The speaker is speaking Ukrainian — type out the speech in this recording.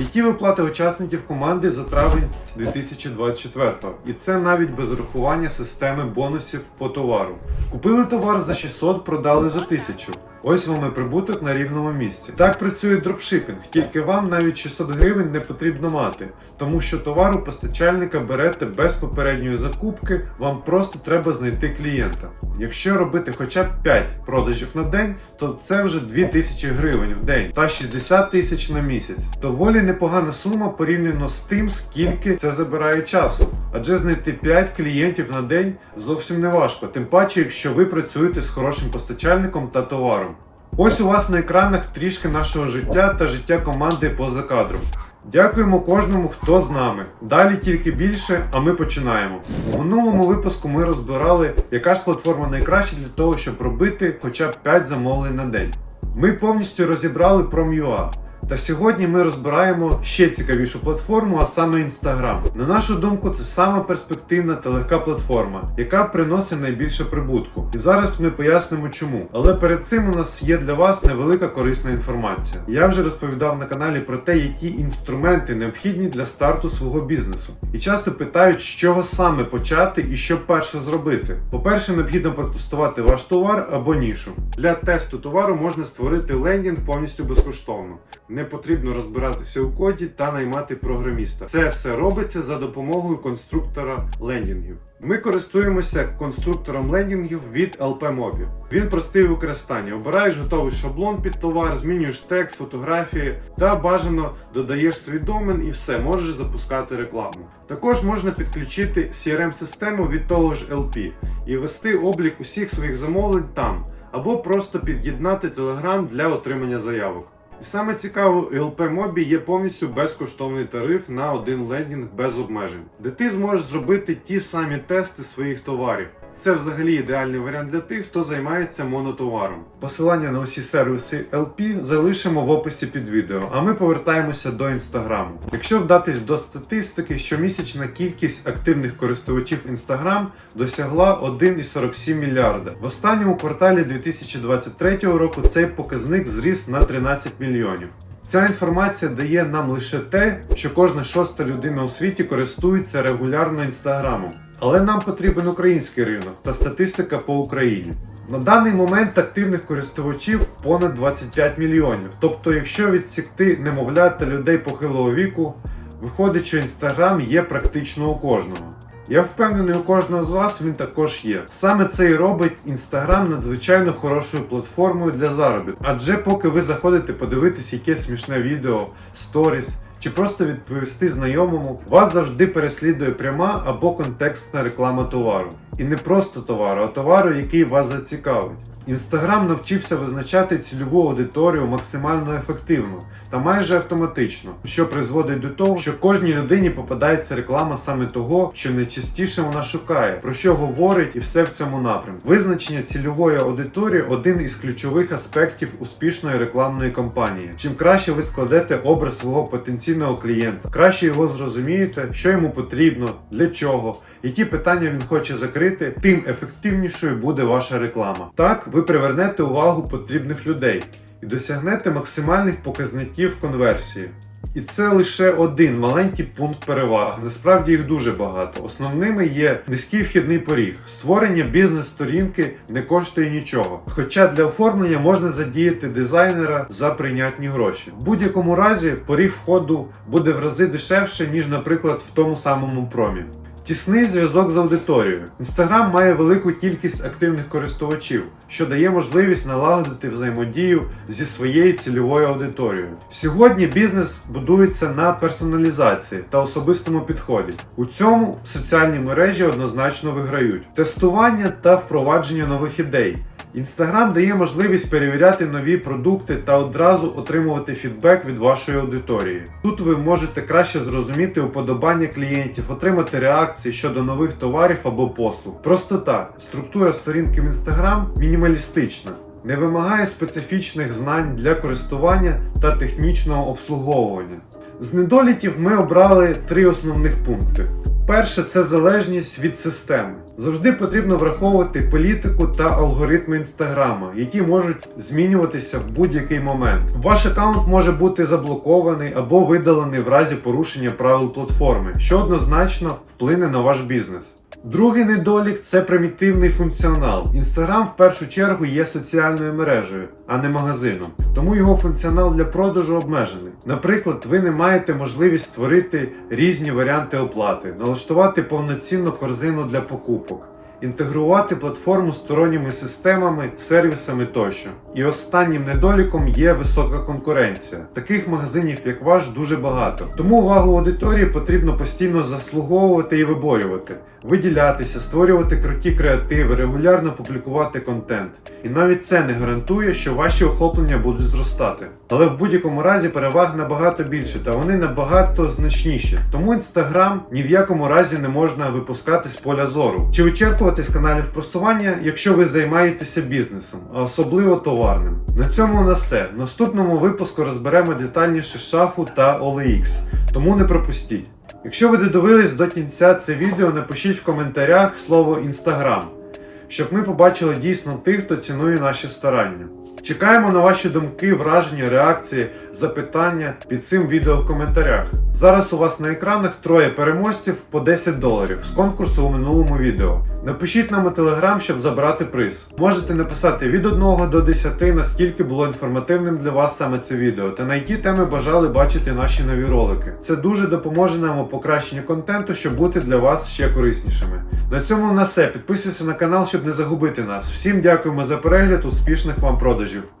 Які виплати учасників команди за травень 2024 І це навіть без рахування системи бонусів по товару. Купили товар за 600, продали за 1000. Ось вам і прибуток на рівному місці. Так працює дропшипінг, тільки вам навіть 600 гривень не потрібно мати, тому що товар у постачальника берете без попередньої закупки, вам просто треба знайти клієнта. Якщо робити хоча б 5 продажів на день, то це вже 2000 гривень в день та 60 тисяч на місяць. Доволі непогана сума порівняно з тим, скільки це забирає часу. Адже знайти 5 клієнтів на день зовсім не важко, тим паче, якщо ви працюєте з хорошим постачальником та товаром. Ось у вас на екранах трішки нашого життя та життя команди поза кадром. Дякуємо кожному, хто з нами. Далі тільки більше, а ми починаємо. У минулому випуску ми розбирали, яка ж платформа найкраща для того, щоб робити хоча б 5 замовлень на день. Ми повністю розібрали Prom.ua. Та сьогодні ми розбираємо ще цікавішу платформу, а саме Instagram. На нашу думку, це сама перспективна та легка платформа, яка приносить найбільше прибутку. І зараз ми пояснимо чому. Але перед цим у нас є для вас невелика корисна інформація. Я вже розповідав на каналі про те, які інструменти необхідні для старту свого бізнесу. І часто питають, з чого саме почати і що перше зробити. По-перше, необхідно протестувати ваш товар або нішу. Для тесту товару можна створити лендінг повністю безкоштовно. Не потрібно розбиратися у коді та наймати програміста. Це все робиться за допомогою конструктора лендінгів. Ми користуємося конструктором лендінгів від LP-Mobi. Він простий у використанні. Обираєш готовий шаблон під товар, змінюєш текст, фотографії та бажано додаєш свій домен і все, можеш запускати рекламу. Також можна підключити CRM-систему від того ж LP і вести облік усіх своїх замовлень там, або просто під'єднати Telegram для отримання заявок. І саме цікаво, у мобі є повністю безкоштовний тариф на один лендінг без обмежень, де ти зможеш зробити ті самі тести своїх товарів. Це взагалі ідеальний варіант для тих, хто займається монотоваром. Посилання на усі сервіси LP залишимо в описі під відео, а ми повертаємося до інстаграму. Якщо вдатись до статистики, щомісячна кількість активних користувачів Instagram досягла 1,47 мільярда. В останньому кварталі 2023 року цей показник зріс на 13 мільйонів. Ця інформація дає нам лише те, що кожна шоста людина у світі користується регулярно інстаграмом. Але нам потрібен український ринок та статистика по Україні. На даний момент активних користувачів понад 25 мільйонів. Тобто, якщо відсікти немовлят та людей похилого віку, виходить, що інстаграм є практично у кожного. Я впевнений, у кожного з вас він також є. Саме це і робить Instagram надзвичайно хорошою платформою для заробітку. Адже поки ви заходите подивитись якесь смішне відео, сторіс чи просто відповісти знайомому, вас завжди переслідує пряма або контекстна реклама товару. І не просто товару, а товару, який вас зацікавить. Інстаграм навчився визначати цільову аудиторію максимально ефективно та майже автоматично, що призводить до того, що кожній людині попадається реклама саме того, що найчастіше вона шукає, про що говорить і все в цьому напрямку. Визначення цільової аудиторії один із ключових аспектів успішної рекламної кампанії. Чим краще ви складете образ свого потенційного клієнта, краще його зрозумієте, що йому потрібно, для чого. Які питання він хоче закрити, тим ефективнішою буде ваша реклама. Так ви привернете увагу потрібних людей і досягнете максимальних показників конверсії. І це лише один маленький пункт переваг. Насправді їх дуже багато. Основними є низький вхідний поріг. Створення бізнес-сторінки не коштує нічого. Хоча для оформлення можна задіяти дизайнера за прийнятні гроші. В будь-якому разі поріг входу буде в рази дешевше, ніж, наприклад, в тому самому промі. Тісний зв'язок з аудиторією. Інстаграм має велику кількість активних користувачів, що дає можливість налагодити взаємодію зі своєю цільовою аудиторією. Сьогодні бізнес будується на персоналізації та особистому підході. У цьому соціальні мережі однозначно виграють. Тестування та впровадження нових ідей. Інстаграм дає можливість перевіряти нові продукти та одразу отримувати фідбек від вашої аудиторії. Тут ви можете краще зрозуміти уподобання клієнтів, отримати реакції щодо нових товарів або послуг. Простота. Структура сторінки в Інстаграм мінімалістична. Не вимагає специфічних знань для користування та технічного обслуговування. З недоліків ми обрали три основних пункти. Перше, це залежність від системи. Завжди потрібно враховувати політику та алгоритми інстаграма, які можуть змінюватися в будь-який момент. Ваш аккаунт може бути заблокований або видалений в разі порушення правил платформи, що однозначно вплине на ваш бізнес. Другий недолік це примітивний функціонал. Інстаграм в першу чергу є соціальною мережею, а не магазином. Тому його функціонал для продажу обмежений. Наприклад, ви не маєте можливість створити різні варіанти оплати, налаштувати повноцінну корзину для покупок. Інтегрувати платформу з сторонніми системами, сервісами тощо. І останнім недоліком є висока конкуренція. Таких магазинів, як ваш, дуже багато. Тому увагу аудиторії потрібно постійно заслуговувати і виборювати, виділятися, створювати круті креативи, регулярно публікувати контент. І навіть це не гарантує, що ваші охоплення будуть зростати. Але в будь-якому разі переваг набагато більше, та вони набагато значніші. Тому інстаграм ні в якому разі не можна випускати з поля зору чи вичерпувати з каналів просування, якщо ви займаєтеся бізнесом, а особливо товарним. На цьому у нас все. В наступному випуску розберемо детальніше шафу та OLX, тому не пропустіть. Якщо ви додивились до кінця це відео, напишіть в коментарях слово інстаграм щоб ми побачили дійсно тих, хто цінує наші старання. Чекаємо на ваші думки, враження, реакції, запитання під цим відео в коментарях. Зараз у вас на екранах троє переможців по 10 доларів з конкурсу у минулому відео. Напишіть нам у телеграм, щоб забрати приз. Можете написати від 1 до 10, наскільки було інформативним для вас саме це відео, та на які теми бажали бачити наші нові ролики. Це дуже допоможе нам у покращенні контенту, щоб бути для вас ще кориснішими. На цьому на все. Підписуйся на канал, щоб не загубити нас. Всім дякуємо за перегляд, успішних вам продажів! mesure.